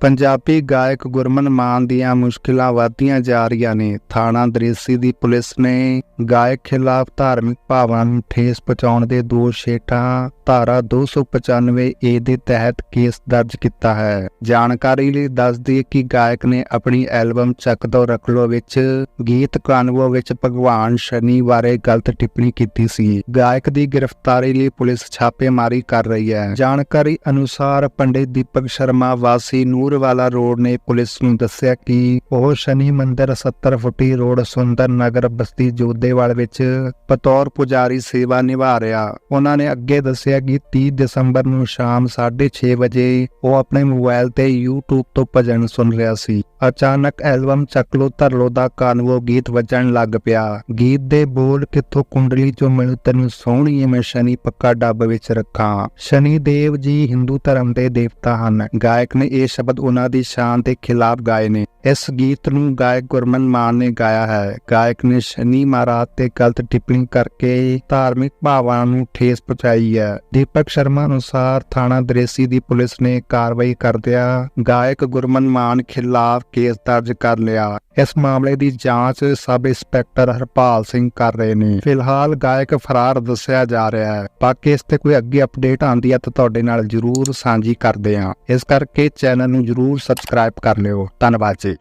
ਪੰਜਾਬੀ ਗਾਇਕ ਗੁਰਮਨ ਮਾਨ ਦੀਆਂ ਮੁਸ਼ਕਿਲਾਂ ਵਧਦੀਆਂ ਜਾ ਰਹੀਆਂ ਨੇ। ਥਾਣਾ ਦਰੇਸੀ ਦੀ ਪੁਲਿਸ ਨੇ ਗਾਇਕ ਖਿਲਾਫ ਧਾਰਮਿਕ ਭਾਵਨਾ ਨੂੰ ਠੇਸ ਪਹੁੰਚਾਉਣ ਦੇ ਦੋਸ਼ ਹੇਠਾਂ ਧਾਰਾ 295 ਏ ਦੇ ਤਹਿਤ ਕੇਸ ਦਰਜ ਕੀਤਾ ਹੈ। ਜਾਣਕਾਰੀ ਲਈ ਦੱਸਦੀ ਦਈਏ ਕਿ ਗਾਇਕ ਨੇ ਆਪਣੀ ਐਲਬਮ ਚੱਕ ਦੋ ਰੱਖ ਲੋ ਵਿੱਚ ਗੀਤ ਕਾਨਵੋ ਵਿੱਚ ਭਗਵਾਨ ਸ਼ਨੀ ਬਾਰੇ ਗਲਤ ਟਿੱਪਣੀ ਕੀਤੀ ਸੀ। ਗਾਇਕ ਦੀ ਗ੍ਰਿਫਤਾਰੀ ਲਈ ਪੁਲਿਸ ਛਾਪੇਮਾਰੀ ਕਰ ਰਹੀ ਹੈ। ਜਾਣਕਾਰੀ ਅਨੁਸਾਰ ਪੰਡਿਤ ਦੀਪਕ ਸ਼ਰਮਾ ਵਾਸੀ ਨੂਰਵਾਲਾ ਰੋਡ ਨੇ ਪੁਲਿਸ ਨੂੰ ਦੱਸਿਆ ਕਿ ਉਹ ਸ਼ਨੀ ਮੰਦਿਰ 70 ਫੁੱਟੀ ਰੋਡ ਸੁੰਦਰ ਨਗਰ ਬਸਤੀ ਜੋਧੇਵਾਲ ਵਿੱਚ ਬਤੌਰ ਪੁਜਾਰੀ ਸੇਵਾ ਨਿਭਾ ਰਿਹਾ। ਉਹਨਾਂ ਨੇ ਅੱਗੇ ਦੱਸਿਆ ਕਿ 30 ਦਸੰਬਰ ਨੂੰ ਸ਼ਾਮ 6:30 ਵਜੇ ਉਹ ਆਪਣੇ ਮੋਬਾਈਲ ਤੇ YouTube ਤੋਂ ਭਜਨ ਸੁਣ ਰਿਹਾ ਸੀ। ਅਚਾਨਕ ਐਲਬਮ ਚੱਕਲੋ ਧਰਲੋ ਦਾ ਕਾਨਵੋ ਗੀਤ ਵੱਜਣ ਲੱਗ ਪਿਆ। ਗੀਤ ਦੇ ਬੋਲ ਕਿੱਥੋਂ ਕੁੰਡਲੀ ਚੋਂ ਮੈਨੂੰ ਤੈਨੂੰ ਸੋਹਣੀਏ ਮੈਂ ਸ਼ਨੀ ਪੱਕਾ ਡੱਬ ਵਿੱਚ ਰੱਖਾਂ। ਸ਼ਨੀ ਦੇਵ ਜੀ ਹਿੰਦੂ ਧਰਮ ਦੇ ਦੇਵਤਾ ਹਨ। ਗਾਇਕ ਨੇ ਇਹ ਸ਼ਬਦ ਉਹਨਾਂ ਦੀ ਸ਼ਾਨ ਦੇ ਖਿਲਾਫ ਗਾਏ ਨੇ। ਇਸ ਗੀਤ ਨੂੰ ਗਾਇਕ ਗੁਰਮਨ ਮਾਨ ਨੇ ਗਾਇਆ ਹੈ। ਗਾਇਕ ਨੇ ਸ਼ਨੀ ਮਹਾਰਾਜ ਤੇ ਗਲਤ ਟਿੱਪਣੀ ਕਰਕੇ ਧਾਰਮਿਕ ਭਾਵਨਾ ਨੂੰ ਠੇਸ ਪਹੁੰਚਾਈ ਹੈ। ਦੀਪਕ ਸ਼ਰਮਾ ਅਨੁਸਾਰ ਥਾਣਾ ਦਰੇਸੀ ਦੀ ਪੁਲਿਸ ਨੇ ਕਾਰਵਾਈ ਕਰਦਿਆਂ ਗਾਇਕ ਗੁਰਮਨ ਮਾਨ ਖਿਲਾਫ ਕੇਸ ਦਰਜ ਕਰ ਲਿਆ। ਇਸ ਮਾਮਲੇ ਦੀ ਜਾਂਚ ਸਬ ਇੰਸਪੈਕਟਰ ਹਰਪਾਲ ਸਿੰਘ ਕਰ ਰਹੇ ਨੇ। ਫਿਲਹਾਲ ਗਾਇਕ ਫਰਾਰ ਦੱਸਿਆ ਜਾ ਰਿਹਾ ਹੈ। ਬਾਕੀ ਇਸ ਤੇ ਕੋਈ ਅੱਗੇ ਅਪਡੇਟ ਆਂਦੀ ਹੈ ਤਾਂ ਤੁਹਾਡੇ ਨਾਲ ਜਰੂਰ ਸਾਂਝੀ ਕਰਦੇ ਹਾਂ। ਇਸ ਕਰਕੇ ਚੈਨਲ ਨੂੰ ਜਰੂਰ ਸਬਸਕ੍ਰਾਈਬ ਕਰ ਲਿਓ। ਧੰਨਵਾਦ ਜੀ।